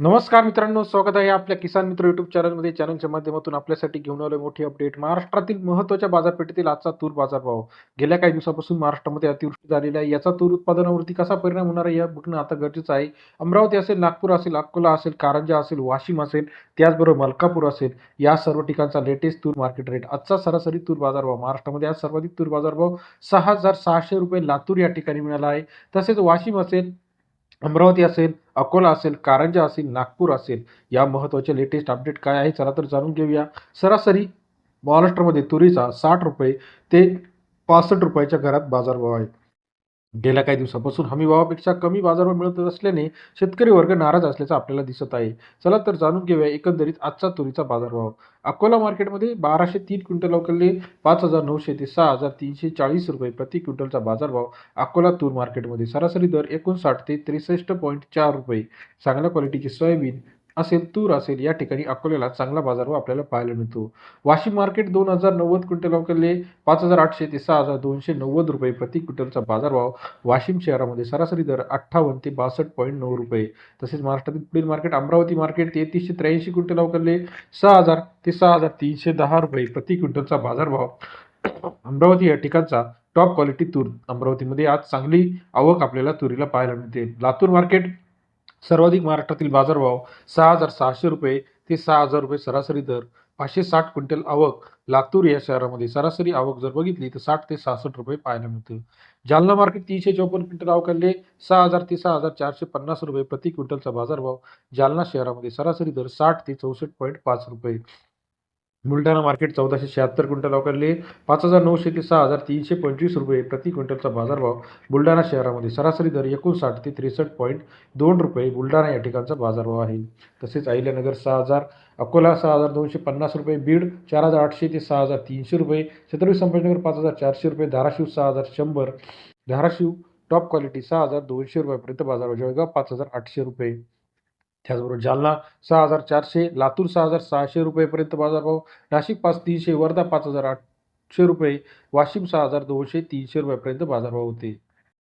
नमस्कार मित्रांनो स्वागत आहे आपल्या किसान मित्र युट्यूब चॅनलमध्ये चॅनलच्या माध्यमातून आपल्यासाठी घेऊन आले मोठी अपडेट महाराष्ट्रातील महत्त्वाच्या बाजारपेठेतील आजचा तूर बाजारभाव. गेल्या काही दिवसापासून महाराष्ट्रामध्ये अतिवृष्टी झालेली आहे. याचा तूर उत्पादनावरती कसा परिणाम होणार आहे या बघणं आता गरजेचं आहे. अमरावती असेल नागपूर असेल अकोला असेल कारंजा असेल वाशिम असेल त्याचबरोबर मलकापूर असेल या सर्व ठिकाणचा लेटेस्ट तूर मार्केट रेट आजचा सरासरी तूर बाजारभाव महाराष्ट्रामध्ये आज सर्वाधिक तूर बाजारभाव सहा हजार सहाशे रुपये लातूर या ठिकाणी मिळाला आहे. तसेच वाशिम असेल अमरावती असेल अकोला असेल कारंजा असेल नागपूर असेल या महत्त्वाचे लेटेस्ट अपडेट काय आहे चला तर जाणून घेऊया. सरासरी महाराष्ट्रामध्ये तुरीचा साठ रुपये ते पासष्ट रुपयाच्या घरात बाजारभाव आहे. गेल्या काही दिवसापासून हमी भावापेक्षा कमी बाजारभाव मिळत असल्याने शेतकरी वर्ग नाराज असल्याचं आपल्याला दिसत आहे. चला तर जाणून घेऊया एकंदरीत आजचा तुरीचा बाजारभाव. अकोला मार्केटमध्ये बाराशे तीन क्विंटल अवकलले पाच हजार नऊशे ते सहा हजार तीनशे चाळीस रुपये प्रति क्विंटलचा बाजारभाव अकोला तूर मार्केटमध्ये. सरासरी दर एकोणसाठ ते त्रेसष्ट पॉईंट चार रुपये. चांगल्या क्वालिटीची सोयाबीन असेल तूर असेल या ठिकाणी अकोल्याला चांगला बाजारभाव आपल्याला पाहायला मिळतो. वाशिम मार्केट दोन हजार नव्वद क्विंटल अकोले पाच हजार आठशे ते सहा हजार दोनशे नव्वद रुपये प्रति क्विंटलचा बाजारभाव. वाशिम शहरामध्ये सरासरी दर अठ्ठावन्न ते बासष्ट पॉईंट नऊ रुपये. तसेच महाराष्ट्रातील पुढील मार्केट अमरावती मार्केट तेहतीसशे त्र्याऐंशी क्विंटल अवकलले सहा हजार ते सहा हजार तीनशे दहा रुपये प्रति क्विंटलचा बाजारभाव. अमरावती या ठिकाणचा टॉप क्वालिटी तूर अमरावतीमध्ये आज चांगली आवक आपल्याला तुरीला पाहायला मिळते. लातूर मार्केट सर्वाधिक महाराष्ट्रातील बाजारभाव सहा हजार सहाशे रुपये ते सहा हजार रुपये सरासरी दर पाचशे साठ क्विंटल आवक लातूर या शहरामध्ये सरासरी आवक जर बघितली तर साठ ते सहासष्ट रुपये पाहायला मिळते. जालना मार्केट तीनशे चौपन्न क्विंटल अवकाळले सहा हजार ते सहा हजार चारशे पन्नास रुपये प्रति क्विंटलचा बाजारभाव जालना शहरामध्ये सरासरी दर साठ ते चौसष्ट पॉईंट पाच रुपये. बुलढाणा मार्केट चौदाशे शहात्तर क्विंटल अवकाळले पाच हजार नऊशे ते सहा हजार तीनशे पंचवीस रुपये प्रति क्विंटलचा बाजारभाव बुलढाणा शहरामध्ये सरासरी दर एकोणसाठ ते त्रेसष्ट पॉईंट दोन रुपये बुलढाणा या ठिकाणचा बाजारभाव आहे. तसेच अहिल्यानगर सहा हजार अकोला सहा हजार दोनशे पन्नास रुपये बीड चार हजार आठशे ते सहा हजार तीनशे रुपये छत्रपती संभाजीनगर पाच हजार चारशे रुपये धाराशिव सहा हजार शंभर धाराशिव टॉप क्वालिटी सहा हजार दोनशे रुपयापर्यंत बाजारभाव जळगाव पाच हजार आठशे रुपये. त्याचबरोबर जालना सहा हजार चारशे लातूर सहा हजार सहाशे रुपयेपर्यंत बाजारभाव नाशिक पाच तीनशे वर्धा पाच हजार आठशे रुपये वाशिम सहा हजार दोनशे तीनशे रुपयापर्यंत बाजारभाव होते.